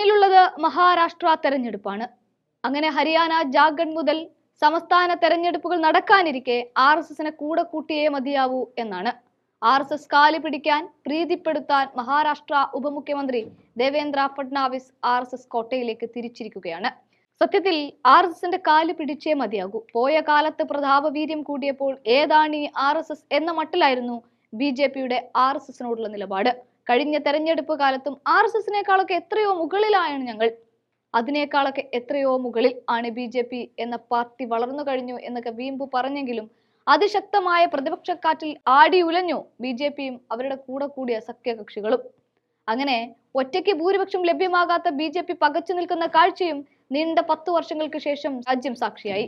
മുന്നിലുള്ളത് മഹാരാഷ്ട്ര തെരഞ്ഞെടുപ്പാണ്. അങ്ങനെ ഹരിയാന ജാർഖണ്ഡ് മുതൽ സംസ്ഥാന തെരഞ്ഞെടുപ്പുകൾ നടക്കാനിരിക്കെ ആർ എസ് എസിനെ കൂടെ കൂട്ടിയേ മതിയാവൂ എന്നാണ്. ആർ എസ് എസ് കാലി പിടിക്കാൻ പ്രീതിപ്പെടുത്താൻ മഹാരാഷ്ട്ര ഉപമുഖ്യമന്ത്രി Devendra Fadnavis R S S കോട്ടയിലേക്ക് തിരിച്ചിരിക്കുകയാണ്. സത്യത്തിൽ ആർ എസ് എസിന്റെ കാൽ പിടിച്ചേ മതിയാകൂ. പോയ കാലത്ത് പ്രതാപവീര്യം കൂടിയപ്പോൾ ഏതാണ് ഈ ആർ എസ് എസ് എന്ന മട്ടിലായിരുന്നു ബി ജെ പിയുടെ ആർ എസ് എസിനോടുള്ള നിലപാട്. കഴിഞ്ഞ തെരഞ്ഞെടുപ്പ് കാലത്തും ആർ എസ് എസിനേക്കാളൊക്കെ എത്രയോ മുകളിലായാണ് ഞങ്ങൾ. അതിനേക്കാളൊക്കെ എത്രയോ മുകളിൽ ആണ് ബി ജെ പി എന്ന പാർട്ടി വളർന്നു കഴിഞ്ഞു എന്നൊക്കെ വീമ്പു പറഞ്ഞെങ്കിലും അതിശക്തമായ പ്രതിപക്ഷക്കാറ്റിൽ ആടി ഉലഞ്ഞു ബി ജെ പിയും അവരുടെ കൂടെ കൂടിയ സഖ്യകക്ഷികളും. അങ്ങനെ ഒറ്റയ്ക്ക് ഭൂരിപക്ഷം ലഭ്യമാകാത്ത ബി ജെ പി പകച്ചു നിൽക്കുന്ന കാഴ്ചയും നീണ്ട പത്തു വർഷങ്ങൾക്ക് ശേഷം രാജ്യം സാക്ഷിയായി.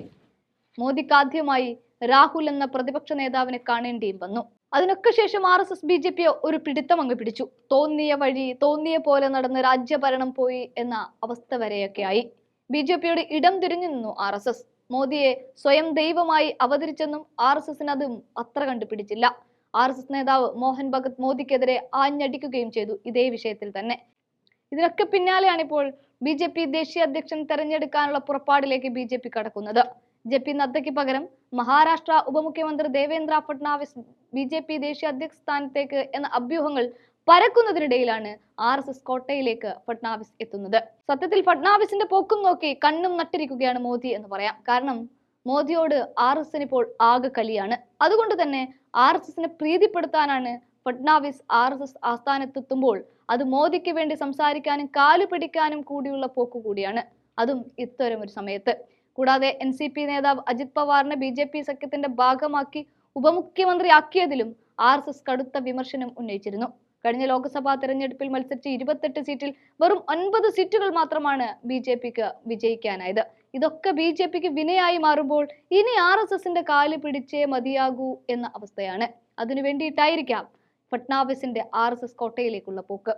മോദിക്ക് ആദ്യമായി രാഹുൽ എന്ന പ്രതിപക്ഷ നേതാവിനെ കാണേണ്ടിയും വന്നു. അതിനൊക്കെ ശേഷം R S S B J P ഒരു പിടിത്തം അങ്ങ് പിടിച്ചു. തോന്നിയ വഴി തോന്നിയ പോലെ നടന്ന് രാജ്യഭരണം പോയി എന്ന അവസ്ഥ വരെയൊക്കെ ആയി ബി ജെ പിയുടെ ഇടം തിരിഞ്ഞു നിന്നു ആർ എസ് എസ്. മോദിയെ സ്വയം ദൈവമായി അവതരിച്ചെന്നും ആർ എസ് എസിന് അതും അത്ര കണ്ടുപിടിച്ചില്ല. ആർ എസ് എസ് നേതാവ് മോഹൻ ഭഗത് മോദിക്കെതിരെ ആഞ്ഞടിക്കുകയും ചെയ്തു ഇതേ വിഷയത്തിൽ തന്നെ. ഇതിനൊക്കെ പിന്നാലെയാണിപ്പോൾ ബി ജെ പി ദേശീയ അധ്യക്ഷൻ തെരഞ്ഞെടുക്കാനുള്ള പുറപ്പാടിലേക്ക് ബി ജെ പി കടക്കുന്നത്. ജെ പി നദ്ദയ്ക്ക് പകരം മഹാരാഷ്ട്ര ഉപമുഖ്യമന്ത്രി Devendra Fadnavis B J P ദേശീയ അധ്യക്ഷ സ്ഥാനത്തേക്ക് എന്ന അഭ്യൂഹങ്ങൾ പരക്കുന്നതിനിടയിലാണ് ആർ എസ് എസ് കോട്ടയിലേക്ക് ഫട്നാവിസ് എത്തുന്നത്. സത്യത്തിൽ ഫട്നാവിസിന്റെ പോക്കും നോക്കി കണ്ണും നട്ടിരിക്കുകയാണ് മോദി എന്ന് പറയാം. കാരണം മോദിയോട് ആർ എസ് എസിന് ഇപ്പോൾ ആകെ കലിയാണ്. അതുകൊണ്ട് തന്നെ ആർ എസ് എസിനെ പ്രീതിപ്പെടുത്താനാണ് ഫട്നാവിസ് ആർ എസ് എസ് ആസ്ഥാനത്തെത്തുമ്പോൾ അത് മോദിക്ക് വേണ്ടി സംസാരിക്കാനും കാലു പിടിക്കാനും കൂടിയുള്ള പോക്ക് കൂടിയാണ്. അതും ഇത്തരം ഒരു സമയത്ത്. കൂടാതെ എൻ സി പി നേതാവ് അജിത് പവാറിനെ ബി ജെ പി സഖ്യത്തിന്റെ ഭാഗമാക്കി ഉപമുഖ്യമന്ത്രിയാക്കിയതിലും ആർ എസ് എസ് കടുത്ത വിമർശനം ഉന്നയിച്ചിരുന്നു. കഴിഞ്ഞ ലോക്സഭാ തെരഞ്ഞെടുപ്പിൽ മത്സരിച്ച ഇരുപത്തെട്ട് സീറ്റിൽ വെറും ഒൻപത് സീറ്റുകൾ മാത്രമാണ് ബി ജെ പിക്ക് വിജയിക്കാനായത്. ഇതൊക്കെ ബി ജെ പിക്ക് വിനയായി മാറുമ്പോൾ ഇനി ആർ എസ് എസിന്റെ കാൽ പിടിച്ചേ മതിയാകൂ എന്ന അവസ്ഥയാണ്. അതിനു വേണ്ടിയിട്ടായിരിക്കാം ഫട്നാവിസിന്റെ ആർ എസ് എസ് കോട്ടയിലേക്കുള്ള പോക്ക്.